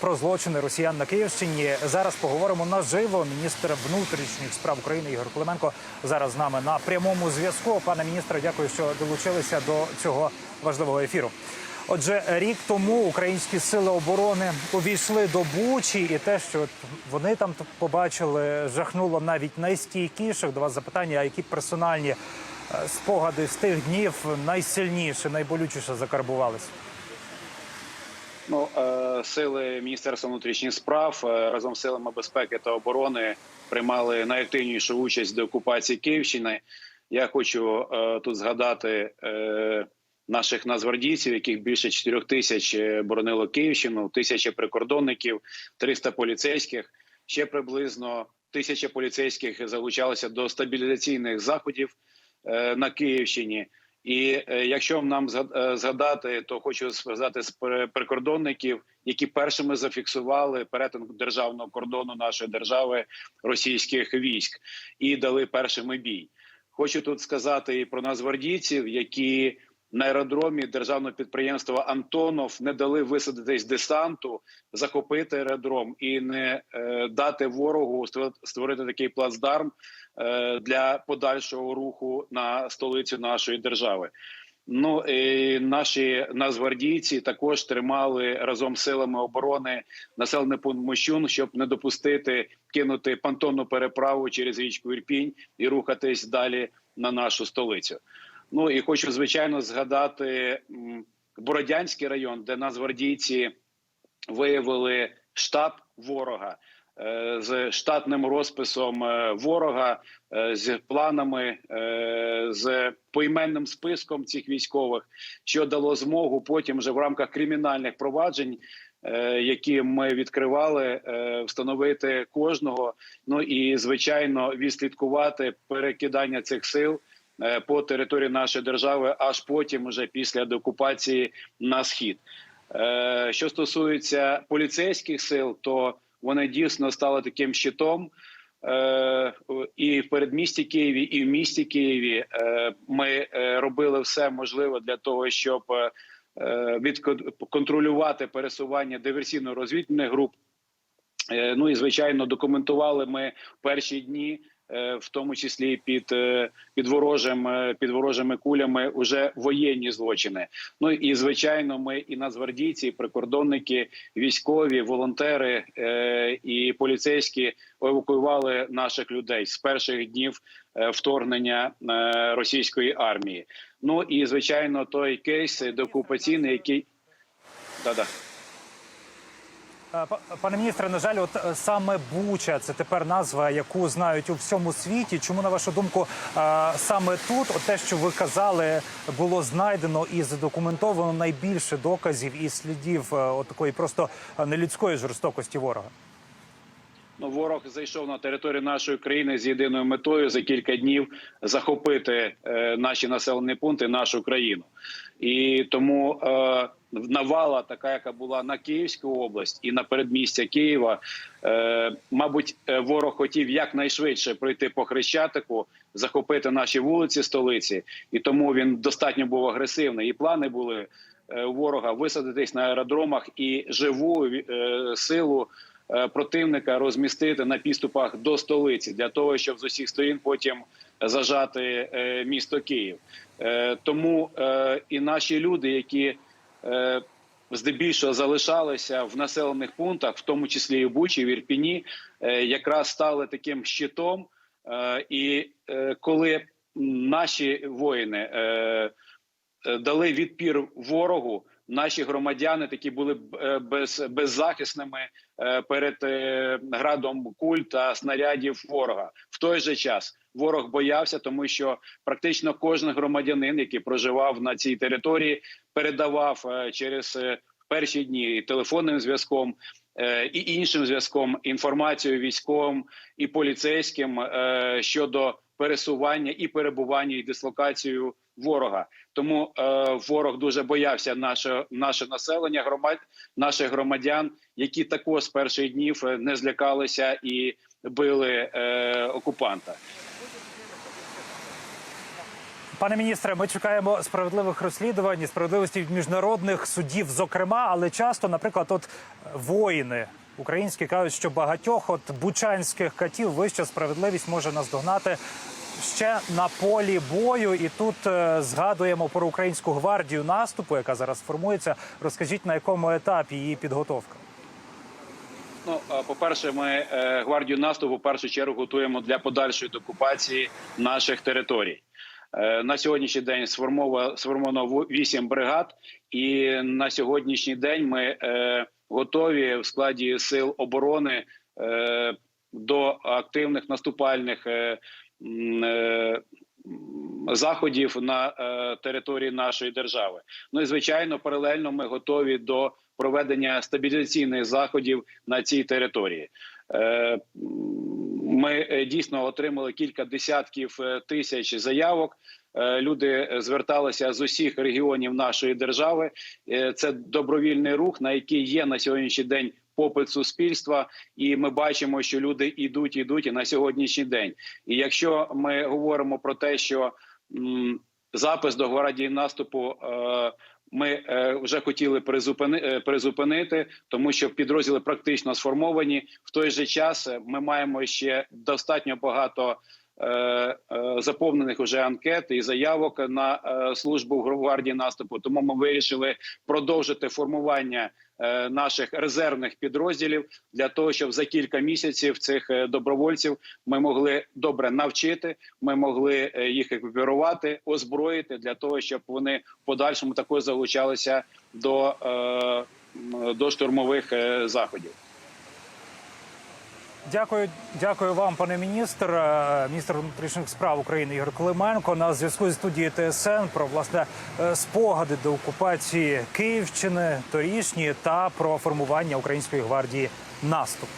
Про злочини росіян на Київщині зараз поговоримо наживо. Міністр внутрішніх справ України Ігор Клименко зараз з нами на прямому зв'язку. Пане міністре, дякую, що долучилися до цього важливого ефіру. Отже, рік тому українські сили оборони увійшли до Бучі, і те, що вони там побачили, жахнуло навіть найстійкіших. До вас запитання, а які персональні е, спогади з тих днів найсильніше, найболючіше закарбувалися? Ну, е, сили Міністерства внутрішніх справ е, разом з силами безпеки та оборони приймали найактивнішу участь до окупації Київщини. Я хочу е, тут згадати наших нацгвардійців, яких більше 4 тисяч боронило Київщину, тисяча прикордонників, 300 поліцейських. Ще приблизно тисяча поліцейських залучалися до стабілізаційних заходів на Київщині. І е, якщо нам е, згадати, то хочу сказати з прикордонників, які першими зафіксували перетин державного кордону нашої держави російських військ і дали першими бій. Хочу тут сказати і про нацгвардійців, які на аеродромі державного підприємства Антонов не дали висадитись десанту, захопити аеродром і не е, дати ворогу створ- створити такий плацдарм е, для подальшого руху на столицю нашої держави. Ну і наші нацгвардійці також тримали разом з силами оборони населений пункт Мощун, щоб не допустити кинути понтонну переправу через річку Ірпінь і рухатись далі на нашу столицю. Ну і хочу звичайно згадати Бородянський район, де нацгвардійці виявили штаб ворога е, з штатним розписом е, ворога, е, з планами, з поіменним списком цих військових, що дало змогу потім вже в рамках кримінальних проваджень. Які ми відкривали, встановити кожного, ну і звичайно відслідкувати перекидання цих сил по території нашої держави, аж потім, уже після деокупації на схід. Е, Що стосується поліцейських сил, то вони дійсно стали таким щитом. Е, І в передмісті Києві, і в місті Києві е, ми е, робили все можливе для того, щоб е, відконтролювати пересування диверсійно-розвідувальних груп. Е, Ну і звичайно, документували ми перші дні, е, в тому числі під, е, під ворожим е, під ворожими кулями, уже воєнні злочини. Ну і звичайно, ми і нацгвардійці, і прикордонники, військові, волонтери е, і поліцейські евакуювали наших людей з перших днів е, вторгнення е, російської армії. Ну і звичайно, той кейс деокупаційний, який да-да. Е, па- Пане міністре, на жаль, от е, саме Буча це тепер назва, яку знають у всьому світі. Чому на вашу думку е, саме тут, от те, що ви казали, було знайдено і задокументовано найбільше доказів і слідів е, от такої просто е, нелюдської жорстокості ворога? Ну, ворог зайшов на територію нашої країни з єдиною метою за кілька днів захопити е, наші населені пункти, нашу країну, і тому е, навала, така яка була на Київську область і на передмістя Києва, е, мабуть, е, ворог хотів якнайшвидше пройти по хрещатику, захопити наші вулиці столиці, і тому він достатньо був агресивний. І плани були е, ворога висадитись на аеродромах і живу силу противника розмістити на підступах до столиці для того, щоб з усіх сторін потім зажати місто Київ. Тому і наші люди, які здебільшого залишалися в населених пунктах, в тому числі і в Бучі, в Ірпіні, е, якраз стали таким щитом. Е, І е, коли наші воїни е, е, дали відпір ворогу. Наші громадяни такі були е, без, беззахисними е, перед е, градом куль та снарядів ворога. В той же час ворог боявся, тому що практично кожен громадянин, який проживав на цій території, передавав через перші дні телефонним зв'язком і іншим зв'язком інформацію військовим і поліцейським щодо пересування і перебування і дислокацію ворога. Тому е, ворог дуже боявся наше, наше населення, громад, наших громадян, які також з перших днів е, не злякалися і били е, окупанта. Пане міністре, ми чекаємо справедливих розслідувань, і справедливості від міжнародних судів, зокрема, але часто, наприклад, от воїни українські кажуть, що багатьох от бучанських катів вища справедливість може наздогнати ще на полі бою. І тут е, згадуємо про українську гвардію наступу, яка зараз формується. Розкажіть на якому етапі її підготовка? Ну, е, по-перше, ми е, гвардію наступу в першу чергу готуємо для подальшої деокупації наших територій. На сьогоднішній день сформова- сформовано вісім бригад, і на сьогоднішній день ми готові в складі сил оборони до активних наступальних заходів на е, території нашої держави. Ну і звичайно, паралельно ми готові до проведення стабілізаційних заходів на цій території. Е, Ми е, дійсно отримали кілька десятків е, тисяч заявок. Е, Люди е, зверталися з усіх регіонів нашої держави. Е, Це добровільний рух, на який є на сьогоднішній день попит суспільства, і ми бачимо, що люди йдуть, ідуть і на сьогоднішній день. І якщо ми говоримо про те, що м, запис до гвардії наступу. Е, ми е, вже хотіли е, призупинити, тому що підрозділи практично сформовані. В той же час е, ми маємо ще достатньо багато заповнених вже анкет і заявок на службу в гвардії наступу. Тому ми вирішили продовжити формування наших резервних підрозділів для того, щоб за кілька місяців цих е, добровольців ми могли добре навчити. Ми могли е, їх екіпірувати, озброїти для того, щоб вони в подальшому також залучалися до, е, до штурмових е, заходів. Дякую, дякую вам, пане міністр. Е, Міністр внутрішніх справ України Ігор Клименко на зв'язку зі студією ТСН про власне е, спогади до окупації Київщини торішні та про формування української гвардії наступ.